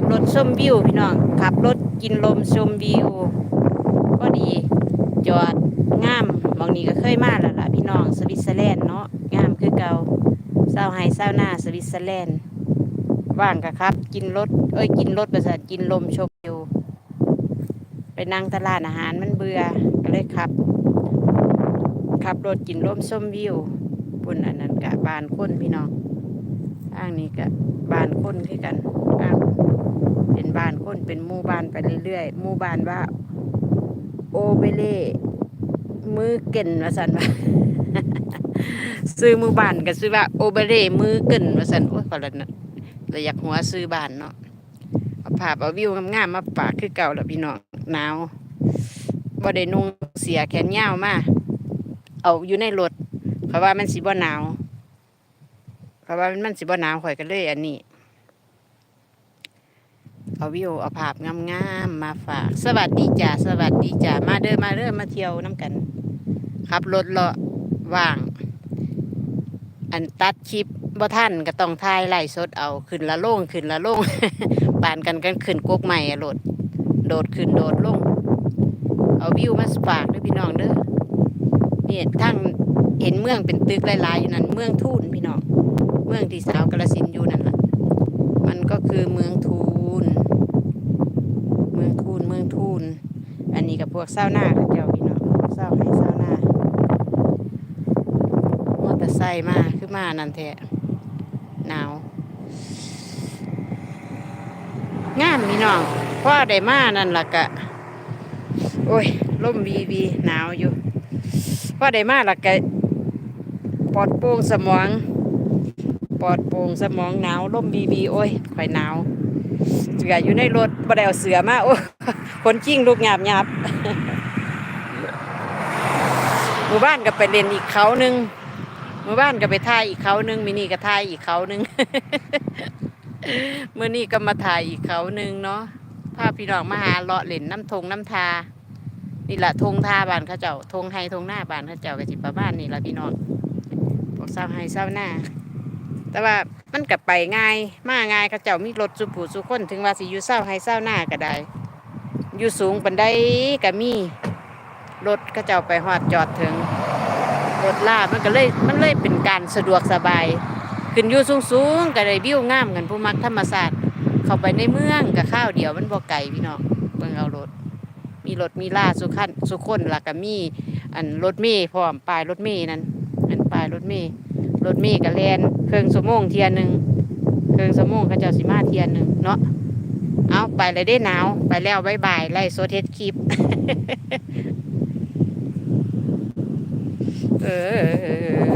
ขับรถชมวิวพี่น้องขับรถกินลมชมวิว ก็ดีจอดงามบางนี้ก็เคยมาแล้วล่ะพี่น้องสวิตเซอร์แลนด์เนาะงามคือเกาเศร้าไฮเศร้าหน้าสวิตเซอร์แลนด์ว่างกะครับ กินรถเอ้ยกินรถประสาทกินลมชมวิวไปนั่งตลาดอาหารมันเบื่อก็เลยขับขับรถกินลมชมวิวปุ่นอันนั้นกะบานคนพี่น้องอ้างนี้กะบานคนคือกันอ้างเป็นบ้านคน เป็นหมู่บ้านไปเรื่อยๆหมู่บ้านว่าโอเบเล่มือเก่นว่าสันว่าซื้อหมือบ้านก็ซื้อว่าโอเบเล่มือเก่นว่าสันโอ้ยพอแล้วนะเราอยากหัวซื้อบ้านเนาะเอาภาพเอาวิวงามๆมาปากคือเก่าแล้วพี่น้องหนาวบ่ได้นุ่งเสียแขนยาวมาเอาอยู่ในรถเพราะว่ามันสิบ่หนาวเพราะว่ามันสิบ่หนาวข่อยก็เลยอันนี้ เอาวิวเอาภาพงามๆมาฝาก สวัสดีจ้าสวัสดีจ้ามาเด้อมาเด้อมาเที่ยวน้ำกันขับรถเลาะว่าง อันตัดคลิปบ่ท่านก็ต้องถ่ายไล่สดเอาขึ้นละโล่งขึ้นละโล่งปานกันกันขึ้นกกใหม่โหลดโดดขึ้นโดดลง เอาวิวมาฝากด้อพี่น้องเด้อเนี่ยทั้งเห็นเมืองเป็นตึกหลายๆอยู่นั่นเมืองทูนพี่น้อง เมืองที่สาวกระสินอยู่นั่นแหละมันก็คือเมืองทูน เมืองทูนเมืองทูน อันนี้กับพ วกเศร้าหน้าเขาเจ้าพี่น้องเศร้าให้เศร้าหน้ามอเตอร์ไซค์มาคือมานั่นแท้หนาว งามพี่น้องพ่อได้มานั่นล่ะกะ โอ้ยล่มวีวีหนาวอยู่พ่อได้มาล่ะกะปอดโป่งสมอง ปอดโป่งสมองหนาวล่มบีบีโอ้ยข่อยหนาว เสืออยู่ในรถบ่ได้เอาเสือมาโอ้คนจิ้งลูกหยาบหยาบหมู่บ้านก็ไปเล่นอีกเขาหนึ่งหมู่บ้านก็ไปถ่ายอีกเขาหนึ่งมินี่ก็ถ่ายอีกเขาหนึ่งเมื่อนี้ก็มาถ่ายอีกเขาหนึ่งเนาะพาพี่น้องมาหาเลาะเล่นน้ำทงน้ำทานี่แหละทงทาบานเขาเจ้าทงไฮทงหน้าบานเขาเจ้าก็จิประมาณนี่แหละพี่น้องพวกเศร้าไฮเศร้าหน้า แต่ว่ามันกับไปง่าย มาง่ายเขาเจ้ามีรถสุผูสุคนถึงว่าสิอยู่เศร้าให้เศร้าหน้าก็ได้ อยู่สูงปันไดก็มีรถเขาเจ้าไปหอดจอดถึง รถลามันก็เลยมันเลยเป็นการสะดวกสบาย ขึ้นอยู่สูงสูงก็ได้วิวงามกันผู้มักธรรมศาสตร์เข้าไปในเมืองกับข้าวเดียวมันบ่ไกลพี่น้องเบิ่งเอารถ มีรถมีล่าสุขันสุคนล้วก็มีอันรถเมย์พร้อมป้ายรถเมย์นั่นอันป้ายรถเมย์ รถเมย์กับแลนเครื่องสมงเทียนหนึ่งเครื่องสมงเขาเจ้าสิมาเทียนหนึ่งเนาะเอาไปเลยได้หนาว ไปแล้วบายบายไล่โซเทสคลิปเออ